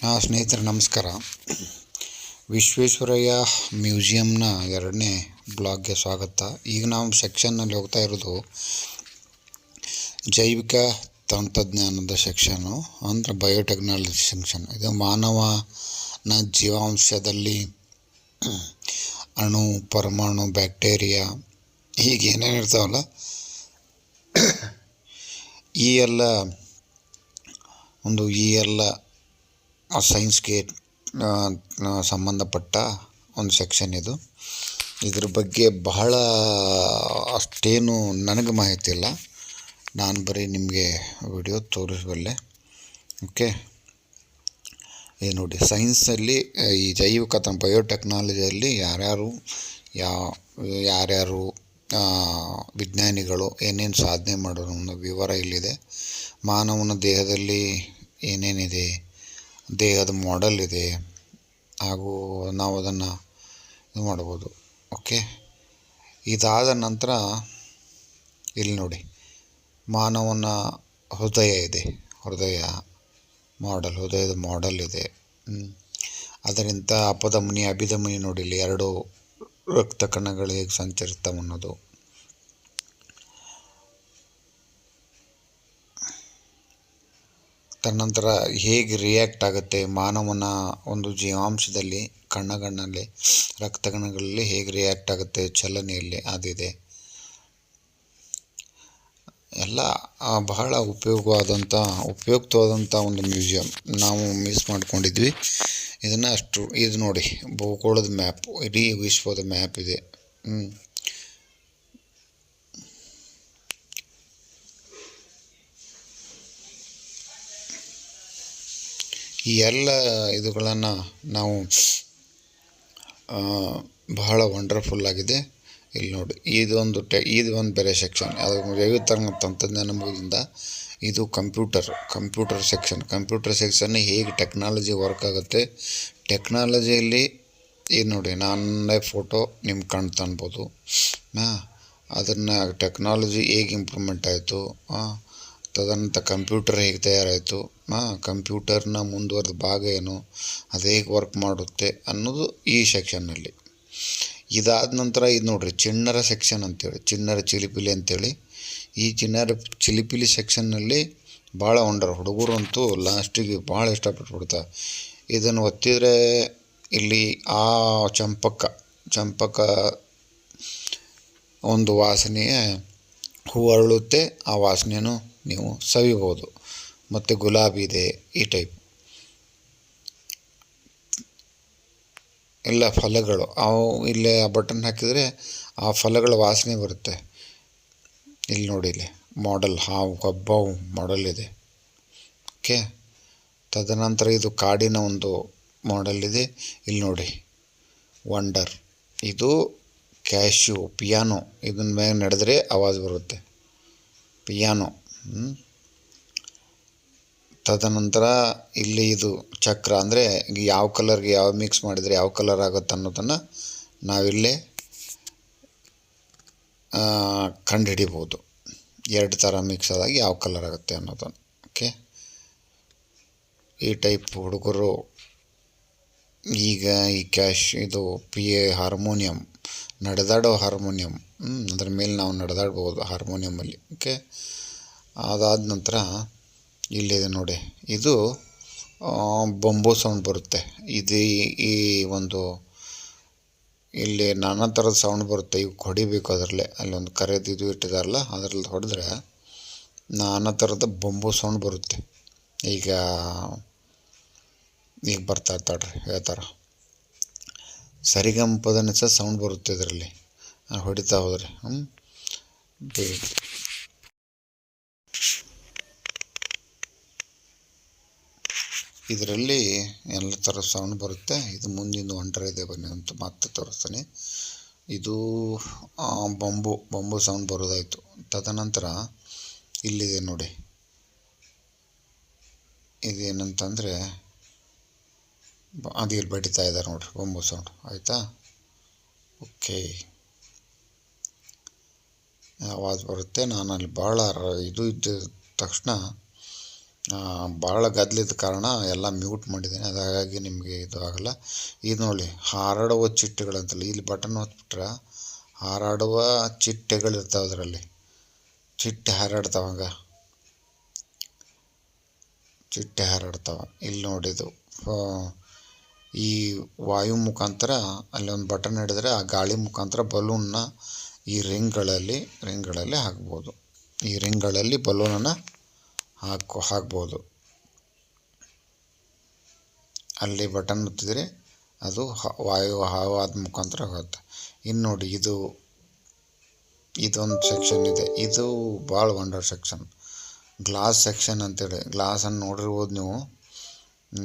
ಹಾಂ ಸ್ನೇಹಿತರೆ, ನಮಸ್ಕಾರ. ವಿಶ್ವೇಶ್ವರಯ್ಯ ಮ್ಯೂಸಿಯಂನ ಎರಡನೇ ಬ್ಲಾಗ್ಗೆ ಸ್ವಾಗತ. ಈಗ ನಾವು ಸೆಕ್ಷನ್ನಲ್ಲಿ ಹೋಗ್ತಾ ಇರೋದು ಜೈವಿಕ ತಂತ್ರಜ್ಞಾನದ ಸೆಕ್ಷನ್ನು, ಅಂದರೆ ಬಯೋಟೆಕ್ನಾಲಜಿ ಸೆಕ್ಷನ್ ಇದು ಮಾನವನ ಜೀವಾಂಶದಲ್ಲಿ ಅಣು, ಪರಮಾಣು ಬ್ಯಾಕ್ಟೀರಿಯಾ ಹೀಗೆ ಏನೇನು ಇರ್ತಾವಲ್ಲ, ಈ ಎಲ್ಲ ಒಂದು ಈ ಎಲ್ಲ ಸೈನ್ಸ್ಗೆ ಸಂಬಂಧಪಟ್ಟ ಒಂದು ಸೆಕ್ಷನ್ ಇದು. ಇದ್ರ ಬಗ್ಗೆ ಬಹಳ ಅಷ್ಟೇನು ನನಗೆ ಮಾಹಿತಿ ಇಲ್ಲ. ನಾನು ಬರೀ ನಿಮಗೆ ವಿಡಿಯೋ ತೋರಿಸಬಲ್ಲೆ. ಓಕೆ ಏನು ನೋಡಿ ಸೈನ್ಸಲ್ಲಿ ಈ ಜೈವಿಕ ತ ಬಯೋಟೆಕ್ನಾಲಜಿಯಲ್ಲಿ ಯಾರ್ಯಾರು ಯಾವ ಯಾರ್ಯಾರು ವಿಜ್ಞಾನಿಗಳು ಏನೇನು ಸಾಧನೆ ಮಾಡೋರು ಅನ್ನೋ ವಿವರ ಇಲ್ಲಿದೆ. ಮಾನವನ ದೇಹದಲ್ಲಿ ಏನೇನಿದೆ? ದೇಹದ ಮಾಡೆಲ್ ಇದೆ. ಹಾಗೂ ನಾವು ಅದನ್ನು ಇದು ಮಾಡ್ಬೋದು ಓಕೆ ಇದಾದ ನಂತರ ಇಲ್ಲಿ ನೋಡಿ. ಮಾನವನ ಹೃದಯ ಇದೆ. ಹೃದಯ ಮಾಡೆಲ್ ಹೃದಯದ ಮಾಡೆಲ್ ಇದೆ. ಅದರಿಂದ ಅಪಧಮನಿ, ಅಭಿಧಮನಿ ನೋಡಿ ಇಲ್ಲಿ ಎರಡು ರಕ್ತ ಕಣಗಳು ಹೇಗೆ ಸಂಚರಿಸ್ತಾವೆ ಅನ್ನೋದು. ತದನಂತರ ಹೇಗೆ ರಿಯಾಕ್ಟ್ ಆಗುತ್ತೆ ಮಾನವನ ಒಂದು ಜೀವಾಂಶದಲ್ಲಿ, ಕಣ್ಣಗಣ್ಣಲ್ಲಿ ರಕ್ತಗಣಗಳಲ್ಲಿ ಹೇಗೆ ರಿಯಾಕ್ಟ್ ಆಗುತ್ತೆ, ಚಲನೆಯಲ್ಲಿ ಅದಿದೆ. ಎಲ್ಲ ಬಹಳ ಉಪಯೋಗವಾದಂಥ ಉಪಯುಕ್ತವಾದಂಥ ಒಂದು ಮ್ಯೂಸಿಯಂ ನಾವು ಮಿಸ್ ಮಾಡ್ಕೊಂಡಿದ್ವಿ. ಇದನ್ನು ಅಷ್ಟು, ಇದು ನೋಡಿ, ಭೂಗೋಳದ ಮ್ಯಾಪ್, ಇಡೀ ವಿಶ್ವದ ಮ್ಯಾಪ್ ಇದೆ. ಹ್ಞೂ ಈ ಎಲ್ಲ ಇದುಗಳನ್ನು ನಾವು ಬಹಳ ವಂಡರ್ಫುಲ್ ಆಗಿದೆ. ಇಲ್ಲಿ ನೋಡಿ, ಇದೊಂದು ಟೆ, ಇದು ಒಂದು ಬೇರೆ ಸೆಕ್ಷನ್ ಅದು ವಿವಿಧ ತಂತ್ರಜ್ಞಾನ ಮುಗಿದಿಂದ ಇದು computer computer section computer section ಹೇಗೆ ಟೆಕ್ನಾಲಜಿ ವರ್ಕ್ ಆಗುತ್ತೆ. ಟೆಕ್ನಾಲಜಿಯಲ್ಲಿ ಇದು ನೋಡಿ ನನ್ನ ಫೋಟೋ ನಿಮ್ಗೆ ಕಣ್ಣು ತನ್ಬೋದು ಹಾಂ ಅದನ್ನು ಟೆಕ್ನಾಲಜಿ ಹೇಗೆ ಇಂಪ್ರೂವ್ಮೆಂಟ್ ಆಯಿತು ತದನಂತರ ಕಂಪ್ಯೂಟರ್ ಹೇಗೆ ತಯಾರಾಯಿತು ಕಂಪ್ಯೂಟರ್ನ ಮುಂದುವರೆದ ಭಾಗ ಏನು, ಅದು ಹೇಗೆ ವರ್ಕ್ ಮಾಡುತ್ತೆ ಅನ್ನೋದು ಈ ಸೆಕ್ಷನ್ನಲ್ಲಿ ಇದಾದ ನಂತರ ಇದು ನೋಡಿರಿ, ಚಿಣ್ಣರ ಸೆಕ್ಷನ್ ಅಂತೇಳಿ, ಚಿಣ್ಣರ ಚಿಲಿಪಿಲಿ ಅಂತೇಳಿ, ಈ ಚಿಣ್ಣರ ಚಿಲಿಪಿಲಿ ಸೆಕ್ಷನ್ನಲ್ಲಿ ಭಾಳ ಒಂಡರ್ ಹುಡುಗರು ಅಂತೂ ಲಾಸ್ಟಿಗೆ ಭಾಳ ಇಷ್ಟಪಟ್ಬಿಡ್ತಾರೆ. ಇದನ್ನು ಒತ್ತಿದರೆ ಇಲ್ಲಿ ಆ ಚಂಪಕ ಚಂಪಕ ಒಂದು ವಾಸನೆಯ ಹೂ ಅರಳುತ್ತೆ, ಆ ವಾಸನೆಯನ್ನು ನೀವು ಸವಿಬೋದು. ಮತ್ತು ಗುಲಾಬಿ ಇದೆ, ಈ ಟೈಪ್ ಎಲ್ಲ ಫಲಗಳು. ಅವು ಇಲ್ಲೇ ಆ ಬಟನ್ ಹಾಕಿದರೆ ಆ ಫಲಗಳ ವಾಸನೆ ಬರುತ್ತೆ. ಇಲ್ಲಿ ನೋಡಿ ಇಲ್ಲಿ ಮಾಡಲ್ ಹಾವು ಕಬ್ಬಾವು ಮಾಡಲ್ ಇದೆ. ಓಕೆ ತದನಂತರ ಇದು ಕಾಡಿನ ಒಂದು ಮಾಡಲ್ ಇದೆ. ಇಲ್ಲಿ ನೋಡಿ ವಂಡರ್ ಇದು ಕ್ಯಾಶ್ಯೂ ಪಿಯಾನೋ ಇದನ್ನ ಮೇಲೆ ನಡೆದರೆ ಆವಾಜ್ ಬರುತ್ತೆ. ಪಿಯಾನೋ ತದನಂತರ ಇಲ್ಲಿ ಇದು ಚಕ್ರ ಅಂದರೆ ಯಾವ ಕಲರ್ಗೆ ಯಾವ ಮಿಕ್ಸ್ ಮಾಡಿದರೆ ಯಾವ ಕಲರ್ ಆಗುತ್ತೆ ಅನ್ನೋದನ್ನು ನಾವಿಲ್ಲೇ ಕಂಡುಹಿಡಿಬೋದು. ಎರಡು ಥರ ಮಿಕ್ಸ್ ಆದಾಗ ಯಾವ ಕಲರ್ ಆಗುತ್ತೆ ಅನ್ನೋದನ್ನು. ಓಕೆ ಈ ಟೈಪ್ ಹುಡುಗರು ಈಗ ಈ ಕ್ಯಾಶ್ ಇದು ಪಿ ಎ ಹಾರ್ಮೋನಿಯಂ ನಡೆದಾಡೋ ಹಾರ್ಮೋನಿಯಂ ಅದ್ರ ಮೇಲೆ ನಾವು ನಡೆದಾಡ್ಬೋದು ಹಾರ್ಮೋನಿಯಮಲ್ಲಿ ಓಕೆ ಅದಾದ ನಂತರ ಇಲ್ಲಿದೆ ನೋಡಿ. ಇದು ಬೊಂಬು ಸೌಂಡ್ ಬರುತ್ತೆ. ಇದು ಈ ಒಂದು, ಇಲ್ಲಿ ನಾನಾ ಥರದ ಸೌಂಡ್ ಬರುತ್ತೆ. ಇವು ಹೊಡಿಬೇಕು ಅದರಲ್ಲೇ. ಅಲ್ಲೊಂದು ಕರೆದು ಇದು ಇಟ್ಟಿದಾರಲ್ಲ ಅದರಲ್ಲಿ ಹೊಡೆದ್ರೆ ನಾನಾ ಥರದ ಬೊಂಬು ಸೌಂಡ್ ಬರುತ್ತೆ. ಈಗ ಈಗ ಬರ್ತಾ ಇರ್ತಾಳ್ರಿ ಹೇಳ್ತಾರೆ. ಸರಿಗಂಪದ ಸಹ ಸೌಂಡ್ ಬರುತ್ತೆ ಇದರಲ್ಲಿ. ಹೊಡಿತಾ ಹೋದರೆ. ಹ್ಞೂ ಇದರಲ್ಲಿ ಎಲ್ಲ ಥರ ಸೌಂಡ್ ಬರುತ್ತೆ. ಇದು ಮುಂದಿನ ಒಂಟರ ಇದೆ ಬನ್ನಿ ಅಂತ ಮತ್ತೆ ತೋರಿಸ್ತೀನಿ. ಇದು ಬೊಂಬು ಬೊಂಬು ಸೌಂಡ್ ಬರೋದಾಯಿತು. ತದನಂತರ ಇಲ್ಲಿದೆ ನೋಡಿ. ಇದೇನಂತಂದರೆ, ಅದು ಇಲ್ಲಿ ಬಡಿತಾ ಇದ್ದಾರೆ ನೋಡಿರಿ, ಬೊಂಬು ಸೌಂಡ್ ಆಯಿತಾ? ಓಕೆ. ಆವಾಜ್ ಬರುತ್ತೆ. ನಾನು ಅಲ್ಲಿ ಭಾಳ ಇದು ಇದ್ದ ತಕ್ಷಣ ಭಾಳ ಗದ್ದಲಿದ್ದ ಕಾರಣ ಎಲ್ಲ ಮ್ಯೂಟ್ ಮಾಡಿದ್ದೀನಿ. ಅದು ಹಾಗಾಗಿ ನಿಮಗೆ ಇದು ಆಗಲ್ಲ. ಇದು ನೋಡಿ, ಹಾರಾಡುವ ಚಿಟ್ಟೆಗಳಂತಲ್ಲ, ಇಲ್ಲಿ ಬಟನ್ ಒತ್ಬಿಟ್ರೆ ಹಾರಾಡುವ ಚಿಟ್ಟೆಗಳಿರ್ತಾವೆ ಅದರಲ್ಲಿ. ಚಿಟ್ಟೆ ಹಾರಾಡ್ತಾವ ಹಂಗೆ. ಚಿಟ್ಟೆ ಹಾರಾಡ್ತಾವ. ಇಲ್ಲಿ ನೋಡಿದ್ದು ಈ ವಾಯು ಮುಖಾಂತರ ಒಂದು ಬಟನ್ ಹಿಡಿದ್ರೆ ಆ ಗಾಳಿ ಮುಖಾಂತರ ಬಲೂನ್ನ ಈ ರಿಂಗ್ಗಳಲ್ಲಿ ರಿಂಗ್ಗಳಲ್ಲಿ ಹಾಕ್ಬೋದು. ಈ ರಿಂಗ್ಗಳಲ್ಲಿ ಬಲೂನನ್ನು ಹಾಕೋ, ಹಾಕ್ಬೋದು. ಅಲ್ಲಿ ಬಟನ್ ಒತ್ತಿದರೆ ಅದು ವಾಯು ಹವಾದ ಮುಖಾಂತರ ಹೋಗುತ್ತೆ. ಇನ್ನು ನೋಡಿ, ಇದು, ಇದೊಂದು ಸೆಕ್ಷನ್ ಇದೆ. ಇದು ಭಾಳ ವಂಡರ್ ಸೆಕ್ಷನ್ ಗ್ಲಾಸ್ ಸೆಕ್ಷನ್ ಅಂತೇಳಿ. ಗ್ಲಾಸನ್ನು ನೋಡಿರ್ಬೋದು ನೀವು.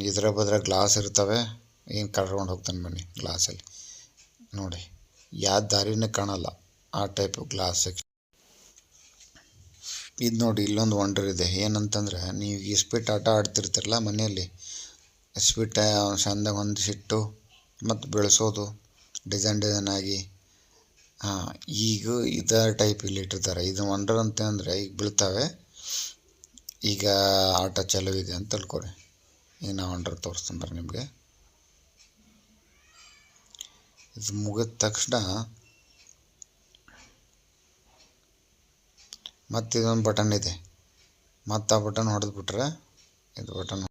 ಇದರ ಬದ್ರೆ ಗ್ಲಾಸ್ ಇರ್ತವೆ. ಏನು ಕರ್ಕೊಂಡು ಹೋಗ್ತಾನೆ ಬನ್ನಿ ಗ್ಲಾಸಲ್ಲಿ ನೋಡಿ ಯಾವ ದಾರಿನೇ ಕಾಣಲ್ಲ ಆ ಟೈಪ್ ಗ್ಲಾಸ್ ಸೆಕ್ಷನ್ ಇದು ನೋಡಿ ಇಲ್ಲೊಂದು ವಂಡರ್ ಇದೆ. ಏನಂತಂದ್ರೆ ನೀವು ಇಸ್ಪಿಟ್ ಆಟ ಆಡ್ತಿರ್ತಿರಲ್ಲ ಮನೆಯಲ್ಲಿ ಇಸ್ಪಿಟ್ ಚಂದ ಹೊಂದಿಸಿಟ್ಟು ಮತ್ತು ಬೆಳೆಸೋದು, ಡಿಸೈನ್ ಡಿಸೈನ್ ಆಗಿ ಹಾಂ ಈಗ ಇದೇ ಟೈಪ್ ಇಲ್ಲಿ ಇಟ್ಟಿರ್ತಾರೆ. ಇದು ವಂಡರ್ ಅಂತ ಅಂದರೆ ಈಗ ಬೀಳ್ತವೆ. ಈಗ ಆಟ ಚಲೋ ಇದೆ ಅಂತ ತಿಳ್ಕೊರಿ ಈಗ ನಾವು ವಂಡರ್ ತೋರಿಸ್ತಂದ್ರೆ ನಿಮಗೆ. ಇದು ಮುಗಿದ ತಕ್ಷಣ ಮತ್ತು ಇದೊಂದು ಬಟನ್ ಇದೆ. ಮತ್ತು ಆ ಬಟನ್ ಹೊಡೆದ್ಬಿಟ್ರೆ ಇದು ಬಟನ್